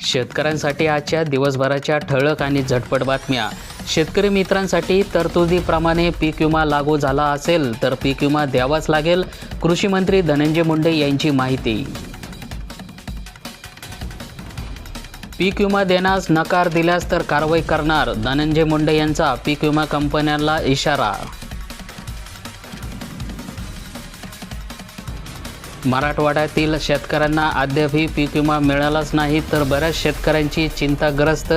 शेतकऱ्यांसाठी आजच्या दिवसभराच्या ठळक आणि झटपट बातम्या. शेतकरी मित्रांसाठी तरतुदीप्रमाणे पीक विमा लागू झाला असेल तर पीक विमा द्यावाच लागेल कृषी मंत्री धनंजय मुंडे यांची माहिती. पीक विमा देण्यास नकार दिल्यास तर कारवाई करणार धनंजय मुंडे यांचा पीक विमा कंपन्यांना इशारा. मराठवाड्यातील शेतकऱ्यांना अद्यापही पीक विमा मिळालाच नाही तर बऱ्याच शेतकऱ्यांची चिंताग्रस्त.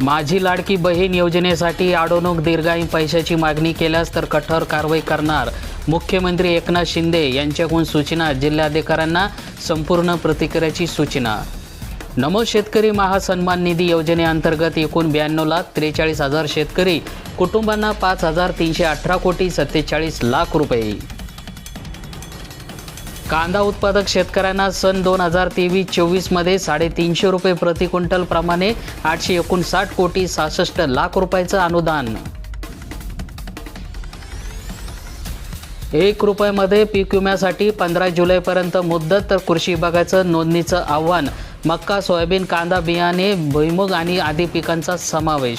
माझी लाडकी बहीण योजनेसाठी अडवणूक दीर्घाई पैशाची मागणी केल्यास तर कठोर कारवाई करणार. मुख्यमंत्री एकनाथ शिंदे यांच्याकडून सूचना जिल्हाधिकाऱ्यांना संपूर्ण प्रतिक्रियाची सूचना. नमो शेतकरी महासन्मान निधी योजनेअंतर्गत एकूण ब्याण्णव लाख त्रेचाळीस हजार शेतकरी कुटुंबांना पाच हजार तीनशे अठरा कोटी सत्तेचाळीस लाख रुपये. कांदा उत्पादक शेतकऱ्यांना सन दोन हजार तेवीस चोवीसमध्ये साडेतीनशे रुपये प्रति क्विंटलप्रमाणे आठशे एकोणसाठ कोटी सहासष्ट लाख रुपयाचं अनुदान. एक रुपयामध्ये पीक विम्यासाठी पंधरा जुलैपर्यंत मुदत तर कृषी विभागाचं नोंदणीचं आव्हान मक्का सोयाबीन कांदा बियाणे भुईमुग आणि आदी पिकांचा समावेश.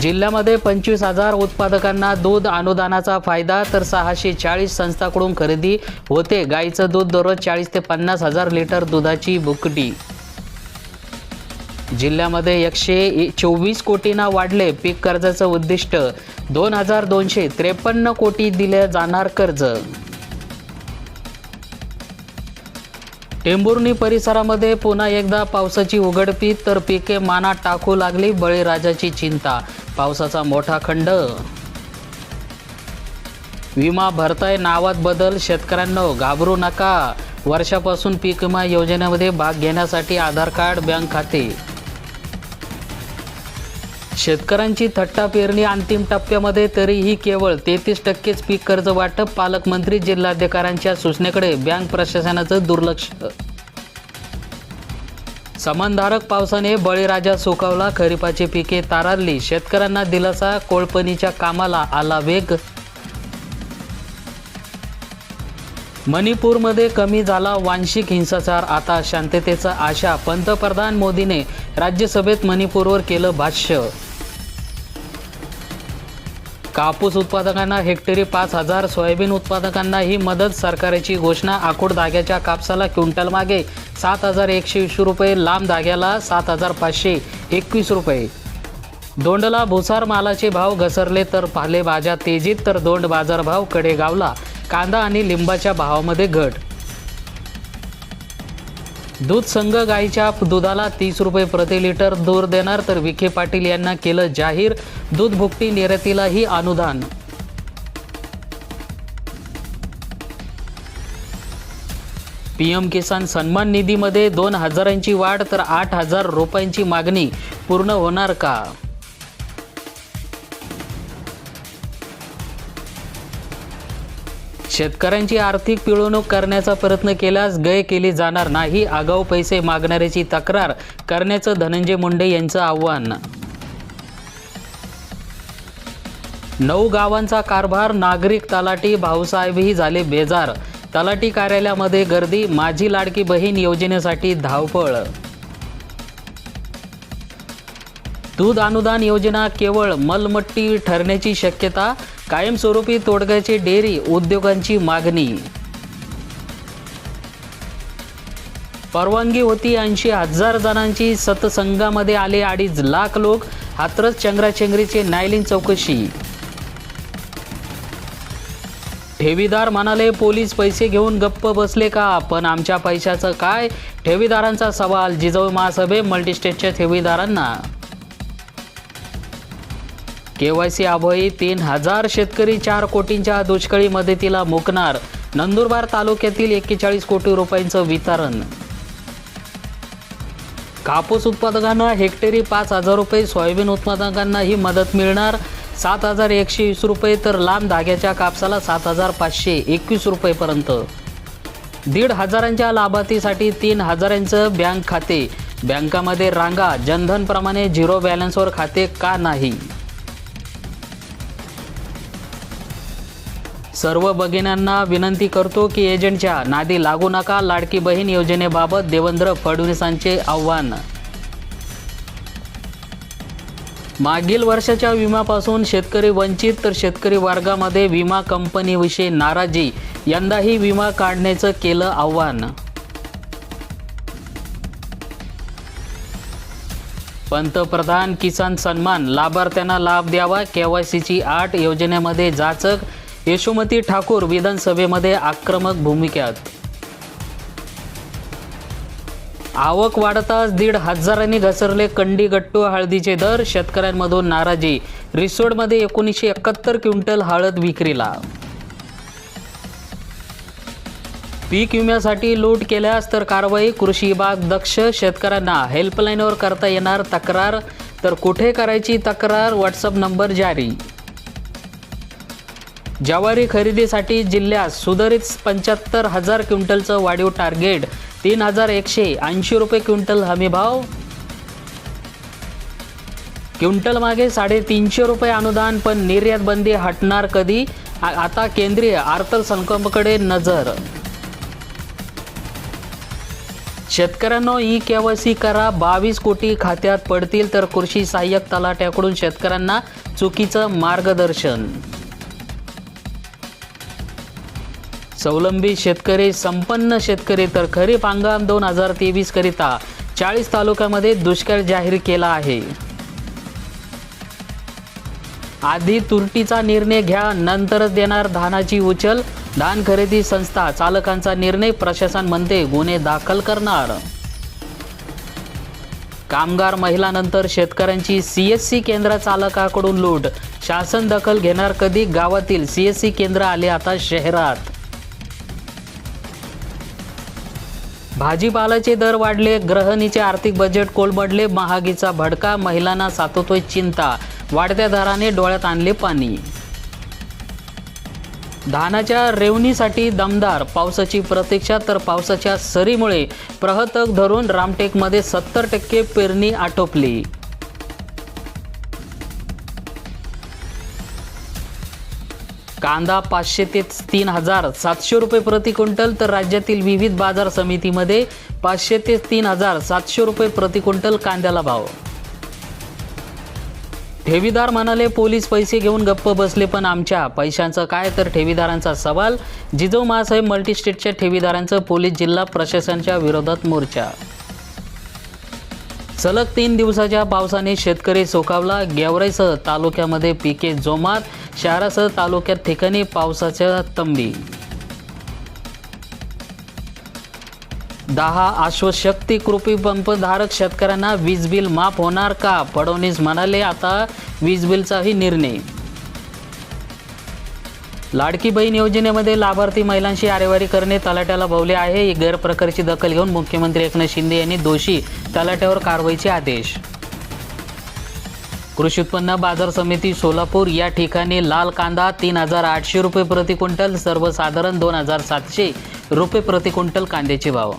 जिल्ह्यामध्ये पंचवीस हजार उत्पादकांना दूध अनुदानाचा फायदा तर सहाशे चाळीस संस्थाकडून खरेदी होते. गाईचं दूध दररोज चाळीस ते पन्नास हजार लिटर दुधाची बुकटी जिल्ह्यामध्ये एकशे चोवीस कोटींना वाढले पीक कर्जाचं उद्दिष्ट. दोन हजार दोनशे त्रेपन्न कोटी दिले जाणार कर्ज. टेंभुर्णी परिसरामध्ये पुन्हा एकदा पावसाची उघडपी तर पिके मानात टाकू लागली बळीराजाची चिंता. पावसाचा मोठा खंड. विमा भरताय नावात बदल शेतकऱ्यांनो घाबरू नका. वर्षापासून पीक विमा योजनेमध्ये भाग घेण्यासाठी आधार कार्ड बँक खाते. शेतकऱ्यांची थट्टा पेरणी अंतिम टप्प्यामध्ये तरीही केवळ तेहतीस टक्केच पीक कर्ज वाटप पालकमंत्री जिल्हाधिकाऱ्यांच्या सूचनेकडे बँक प्रशासनाचं दुर्लक्ष. समानधारक पावसाने बळीराजा सुकावला खरीपाची पिके तारारली शेतकऱ्यांना दिलासा कोळपणीच्या कामाला आला वेग. मणिपूरमध्ये कमी झाला वांशिक हिंसाचार आता शांततेचा आशा पंतप्रधान मोदीने राज्यसभेत मणिपूरवर केलं भाष्य. कापूस उत्पादकांना हेक्टरी पाच हजार सोयाबीन उत्पादकांना ही मदत सरकारची घोषणा आखूड धाग्याच्या कापसाला क्विंटल मागे सात हजार एकशे वीस रुपये लांब धाग्याला सात हजार पाचशे एकवीस रुपये. दोंडला भुसार मालाचे भाव घसरले तर पालेभाज्या तेजीत तर दोंड बाजारभाव कडेगावला. कांदा आणि लिंबाच्या भावामध्ये घट दूध संघ गाईच्या दुधाला तीस रुपये प्रति लिटर दूर देणार तर विखे पाटील यांना केलं जाहीर. दूध भुकटी निर्यातीलाही अनुदान. पीएम किसान सन्मान निधीमध्ये दोन हजारांची वाढ तर आठ हजार रुपयांची मागणी. पूर्ण होणार का? शेतकऱ्यांची आर्थिक पिळवणूक करण्याचा प्रयत्न केल्यास गय केली जाणार नाही आगाऊ पैसे मागणाऱ्याची तक्रार करण्याचं धनंजय मुंडे यांचं आव्हान. नऊ गावांचा कारभार नागरिक तलाठी भाऊसाहेबही झाले बेजार. तलाठी कार्यालयामध्ये गर्दी माझी लाडकी बहीण योजनेसाठी धावपळ. दूध अनुदान योजना केवळ मलमट्टी ठरण्याची शक्यता कायमस्वरूपी तोडग्याची डेअरी उद्योगांची मागणी. परवानगी होती ऐंशी हजार जणांची सतसंघामध्ये आले अडीच लाख लोक हातरच चंगराचेंगरीचे नायलिन चौकशी. ठेवीदार म्हणाले पोलीस पैसे घेऊन गप्प बसले का? पण आमच्या पैशाचं काय? ठेवीदारांचा सवाल जिजाऊ महासभे मल्टीस्टेटच्या ठेवीदारांना केवायसी अभयी तीन हजार शेतकरी चार कोटींच्या दुष्काळी मदतीला मुकणार. नंदुरबार तालुक्यातील एक्केचाळीस कोटी रुपयांचं वितरण. कापूस उत्पादकांना हेक्टरी पाच हजार रुपये सोयाबीन उत्पादकांना ही मदत मिळणार. सात हजार एकशे वीस रुपये तर लांब धाग्याच्या कापसाला सात हजार पाचशे एकवीस रुपयेपर्यंत. दीड हजारांच्या लाभार्थीसाठी तीन हजारांचं बँक खाते. बँकामध्ये रांगा जनधनप्रमाणे झिरो बॅलन्सवर खाते का नाही? सर्व भगिनींना विनंती करतो की एजंटच्या नादी लागू नका. लाडकी बहीण योजनेबाबत देवेंद्र फडणवीसांचे आव्हान. मागील वर्षाच्या विम्यापासून शेतकरी वंचित तर शेतकरी वर्गामध्ये विमा कंपनीविषयी नाराजी. यंदाही विमा काढण्याचं केलं आव्हान. पंतप्रधान किसान सन्मान. लाभार्थ्यांना लाभ द्यावा. केवायसीची आठ योजनेमध्ये जाचक यशोमती ठाकूर विधानसभेमध्ये आक्रमक भूमिकेत. आवक वाढताच दीड हजारांनी घसरले कंडी गट्टू हळदीचे दर. शेतकऱ्यांमधून नाराजी. रिसोडमध्ये एकोणीसशे एकाहत्तर क्विंटल हळद विक्रीला. पीक विम्यासाठी लूट केल्यास तर कारवाई कृषी विभाग दक्ष. शेतकऱ्यांना हेल्पलाईनवर करता येणार तक्रार. तर कुठे करायची तक्रार? व्हॉट्सअप नंबर जारी. ज्वारी खरेदीसाठी जिल्ह्यात सुधारित पंच्याहत्तर हजार क्विंटलचं वाढीव टार्गेट तीन हजार एकशे ऐंशी रुपये क्विंटल हमीभाव क्विंटल मागे साडेतीनशे रुपये अनुदान पण निर्यात बंदी हटणार कधी? आता केंद्रीय अर्थसंकल्पाकडे नजर. शेतकऱ्यांनो ई केवायसी करा. बावीस कोटी खात्यात पडतील तर कृषी सहाय्यक तलाट्याकडून शेतकऱ्यांना चुकीचं मार्गदर्शन. स्वावलंबी शेतकरी संपन्न शेतकरी तर खरीप हंगाम दोन हजार तेवीस करिता चाळीस तालुक्यामध्ये दुष्काळ जाहीर केला आहे. आधी तुरटीचा निर्णय घ्या नंतरच देणार धानाची उचल. धान खरेदी संस्था चालकांचा निर्णय प्रशासन म्हणते गुन्हे दाखल करणार. कामगार महिलानंतर शेतकऱ्यांची सीएससी केंद्र चालकाकडून लूट. शासन दखल घेणार कधी? गावातील सीएससी केंद्र आले आता शहरात. भाजीपालाचे दर वाढले ग्रहणीचे आर्थिक बजेट कोलमडले महागीचा भडका महिलांना सातवतोय चिंता वाढत्या दराने डोळ्यात आणले पाणी. धानाच्या रेवणीसाठी दमदार पावसाची प्रतीक्षा तर पावसाच्या सरीमुळे प्रहतक धरून रामटेकमध्ये सत्तर टक्के पेरणी आटोपली. कांदा पाचशे ते तीन हजार सातशे रुपये प्रति क्विंटल तर राज्यातील विविध बाजार समितीमध्ये पाचशे ते तीन हजार सातशे रुपये प्रति क्विंटल कांद्याला भाव. ठेवीदार म्हणाले पोलीस पैसे घेऊन गप्प बसले पण आमच्या पैशांचं काय? तर ठेवीदारांचा सवाल जिजो महासाहेब मल्टीस्टेटच्या ठेवीदारांचं पोलीस जिल्हा प्रशासनाच्या विरोधात मोर्चा. सलग तीन दिवसाच्या पावसाने शेतकरी सोकावला. गेवराईसह तालुक्यामध्ये पिके जोमात शहरासह तालुक्यात ठिकाणी पावसाच्या तंबी. दहा आश्वशक्ती कृपी पंपधारक शेतकऱ्यांना वीज बिल माफ होणार का? फडणवीस म्हणाले आता वीज बिलचाही निर्णय. लाडकी बहीण योजनेमध्ये लाभार्थी महिलांशी आरेवारी करणे तलाट्याला भवले आहे. ही गैरप्रकारची दखल घेऊन मुख्यमंत्री एकनाथ शिंदे यांनी दोषी तलाट्यावर कारवाईचे आदेश. कृषी उत्पन्न बाजार समिती सोलापूर या ठिकाणी लाल कांदा तीन हजार आठशे रुपये प्रति क्विंटल सर्वसाधारण दोन हजार सातशे रुपये प्रति क्विंटल कांद्याचे भाव.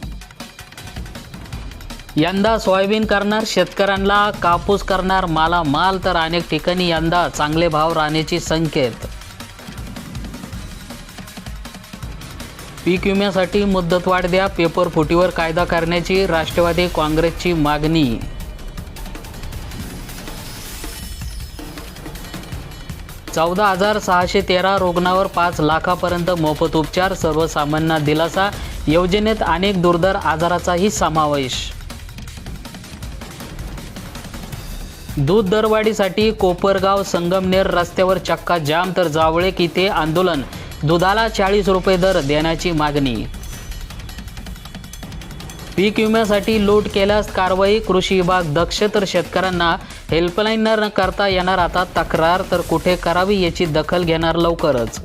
यंदा सोयाबीन करणार शेतकऱ्यांना कापूस करणार माला माल तर अनेक ठिकाणी यंदा चांगले भाव राहण्याची संकेत. पीक विम्यासाठी मुदतवाढ द्या. पेपर फुटीवर कायदा करण्याची राष्ट्रवादी काँग्रेसची मागणी. चौदा हजार सहाशे तेरा रुग्णावर पाच लाखापर्यंत मोफत उपचार सर्वसामान्यांना दिलासा. योजनेत अनेक दुर्धर आजाराचाही समावेश. दूध दरवाढीसाठी कोपरगाव संगमनेर रस्त्यावर चक्का जाम तर जावळे इथे आंदोलन. दुधाला चाळीस रुपये दर देण्याची मागणी. पीक विम्यासाठी लूट केल्यास कारवाई कृषी विभाग दक्ष तर शेतकऱ्यांना हेल्पलाईन न करता येणार आता तक्रार तर कुठे करावी याची दखल घेणार लवकरच.